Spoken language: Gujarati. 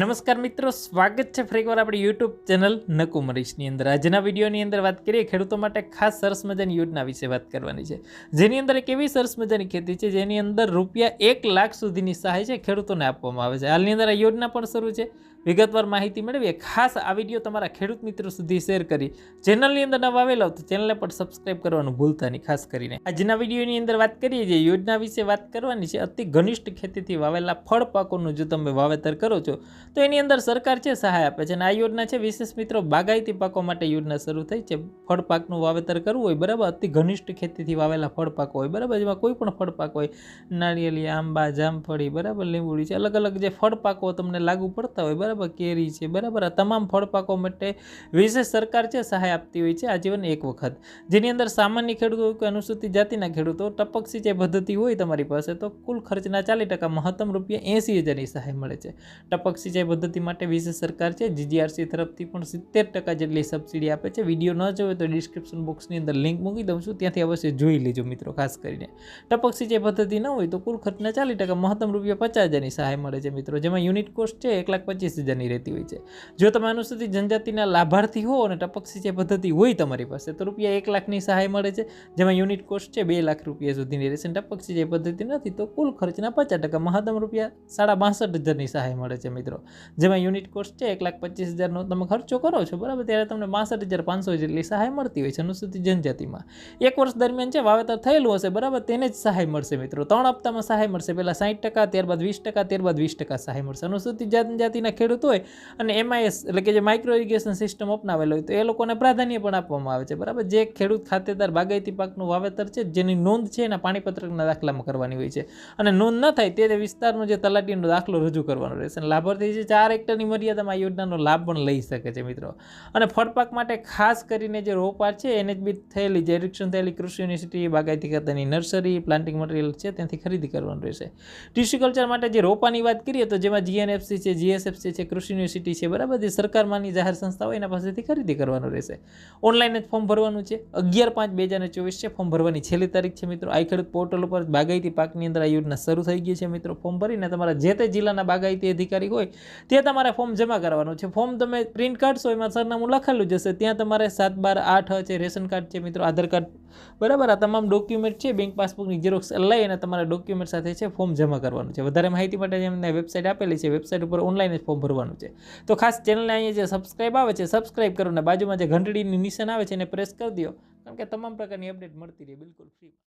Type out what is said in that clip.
નમસ્કાર મિત્રો, સ્વાગત છે ફરીકવાર આપણી યુટ્યુબ ચેનલ નકુમરીશની અંદર. આજના વિડીયોની અંદર વાત કરીએ ખેડૂતો માટે ખાસ સરસ મજાની યોજના વિશે વાત કરવાની છે. જેની અંદર એક એવી સરસ મજાની ખેતી છે જેની અંદર રૂપિયા એક લાખ સુધીની સહાય છે ખેડૂતોને આપવામાં આવે છે. હાલની અંદર આ યોજના પણ શરૂ છે. વિગતવાર માહિતી મેળવીએ. ખાસ આ વીડિયો તમારા ખેડૂત મિત્રો સુધી શેર કરી. ચેનલની અંદર નવા આવેલા તો ચેનલને પણ સબસ્ક્રાઇબ કરવાનું ભૂલતા નહીં. ખાસ કરીને આજના વિડીયોની અંદર વાત કરીએ જે યોજના વિશે વાત કરવાની છે, અતિ ઘનિષ્ઠ ખેતીથી વાવેલા ફળ પાકોનું જો તમે વાવેતર કરો છો, તો એની અંદર સરકાર છે, સહાય આપે છે અને આ યોજના છે, વિશેષ મિત્રો બાગાયતી પાકો માટે યોજના શરૂ થઈ છે. ફળ પાકનું વાવેતર કરવું હોય બરાબર, અતિ ઘનિષ્ઠ ખેતીથી વાવેલા ફળ પાકો હોય બરાબર, જેમાં કોઈ પણ ફળ પાક હોય નાળિયેરી આંબા, જામફળી, બરાબર, લીંબુડી છે અલગ અલગ જે ફળ પાકો તમને લાગુ પડતા હોય બરાબર કેરી છે. બરાબર? આ તમામ ફળ પાકો માટે વિશેષ સરકાર છે, સહાય આપતી હોય છે, આજીવન એક વખત. જેની અંદર સામાન્ય ખેડૂતો કે અનુસૂચિત જાતિના ખેડૂતો ટપક સિંચાઈ પદ્ધતિ હોય તમારી પાસે, તો કુલ ખર્ચના ચાલીસ ટકા મહત્તમ રૂપિયા એંસી હજારની સહાય મળે છે. ટપક સિંચાઈ પદ્ધતિ માટે વિશેષ સરકાર છે, જીજીઆરસી તરફથી પણ સિત્તેર ટકા જેટલી સબસિડી આપે છે. વીડિયો ન જોવે તો ડિસ્ક્રિપ્શન બોક્સની અંદર લિંક મૂકી દઉં છું, ત્યાંથી અવશ્ય જોઈ લેજો મિત્રો, ખાસ કરીને. ટપક સિંચાઈ પદ્ધતિ ન હોય તો કુલ ખર્ચના ચાલીસ ટકા મહત્તમ રૂપિયા પચાસ હજારની સહાય મળે છે મિત્રો. જેમાં યુનિટ કોસ્ટ છે એક લાખ પચીસ હજારની રહેતી હોય છે. જો તમે અનુસૂચિત જનજાતિના લાભાર્થી હો અને ટપક સિંચાઈ પદ્ધતિ હોય તમારી પાસે, તો રૂપિયા એક લાખની સહાય મળે છે, જેમાં યુનિટ કોસ્ટ છે બે લાખ રૂપિયા સુધીની રહેશે અને ટપક સિંચાઈ પદ્ધતિ નથી, તો કુલ ખર્ચના પચાસ ટકા મહત્તમ રૂપિયા સાડા બાસઠ હજારની સહાય મળે છે મિત્રો. જેમાં યુનિટ કોસ્ટ છે એક લાખ પચીસ હજારનો તમે ખર્ચો કરો છો, બરાબર? ત્યારે તમને બાસઠ હજાર પાંચસો જેટલી સહાય મળતી હોય છે અનુસૂચિત જનજાતિમાં. એક વર્ષ દરમિયાન છે વાવેતર થયેલું હશે, બરાબર? તેને જ સહાય મળશે મિત્રો. ત્રણ હપ્તામાં સહાય મળશે. પહેલાં સાઠ ટકા, ત્યારબાદ વીસ ટકા, ત્યારબાદ વીસ ટકા સહાય મળશે. અનુસૂચિત જનજાતિના ખેડૂત હોય. અને એમઆઈએસ એટલે કે જે માઇક્રો ઇરિગેશન સિસ્ટમ અપનાવેલો હોય તો એ લોકોને પ્રાધાન્ય પણ આપવામાં આવે છે. બરાબર? જે ખેડૂત ખાતેદાર બાગાયતી પાકનું વાવેતર છે, જેની નોંધ છે એના પાણીપત્રકના દાખલામાં કરવાની હોય છે. અને નોંધ ન થાય તે વિસ્તારનો જે તલાટીનો દાખલો રજૂ કરવાનો રહેશે. અને લાભાર્થી છે ચાર હેક્ટરની મર્યાદામાં આ યોજનાનો લાભ પણ લઈ શકે છે મિત્રો. અને ફળપાક માટે ખાસ કરીને જે રોપા છે એને જ બી થયેલી, જે નિરીક્ષણ થયેલી કૃષિ યુનિવર્સિટી, બાગાયતી ખાતાની નર્સરી પ્લાન્ટિંગ મટીરિયલ છે, ત્યાંથી ખરીદી કરવાનું રહેશે. ટિશ્યુ કલ્ચર માટે જે રોપાની વાત કરીએ તો જેમાં જીએનએફસી છે જીએસએફસી છે કૃષિ યુનિવર્સિટી છે, બરાબર જે સરકારમાંની જાહેર સંસ્થા હોય એના પાસેથી ખરીદી કરવાનું રહેશે. ઓનલાઈન જ ફોર્મ ભરવાનું છે. અગિયાર પાંચ બે હજાર ચોવીસ છે ફોર્મ ભરવાની છેલ્લી તારીખ છે મિત્રો. આઈ ખેડૂત પોર્ટલ ઉપર બાગાયતી પાકની અંદર આ યોજના શરૂ થઈ ગઈ છે મિત્રો. ફોર્મ ભરીને તમારા જે તે જિલ્લાના બાગાયતી અધિકારી હોય, તે તમારે ફોર્મ જમા કરવાનું છે. ફોર્મ તમે પ્રિન્ટ કાઢશો, એમાં સરનામું લખેલું જશે ત્યાં તમારે સાત બાર આઠ છે રેશન કાર્ડ છે મિત્રો, આધાર કાર્ડ બરાબર? આ તમામ ડોક્યુમેન્ટ છે બેંક પાસબુકની ઝેરોક્સ લઈ અને તમારા ડોક્યુમેન્ટ સાથે છે ફોર્મ જમા કરવાનું છે. વધારે માહિતી માટે જેમને વેબસાઇટ આપેલી છે વેબસાઇટ ઉપર ઓનલાઈન જ ફોર્મ ભરવાનું છે. તો ખાસ ચેનલને અહીંયા જે સબસ્ક્રાઇબ આવે છે સબસ્ક્રાઇબ કરો અને બાજુમાં જે ઘંટડીની નિશાન આવે છે એને પ્રેસ કરી દો કારણ કે તમામ પ્રકારની અપડેટ મળતી રહે, બિલકુલ ફ્રી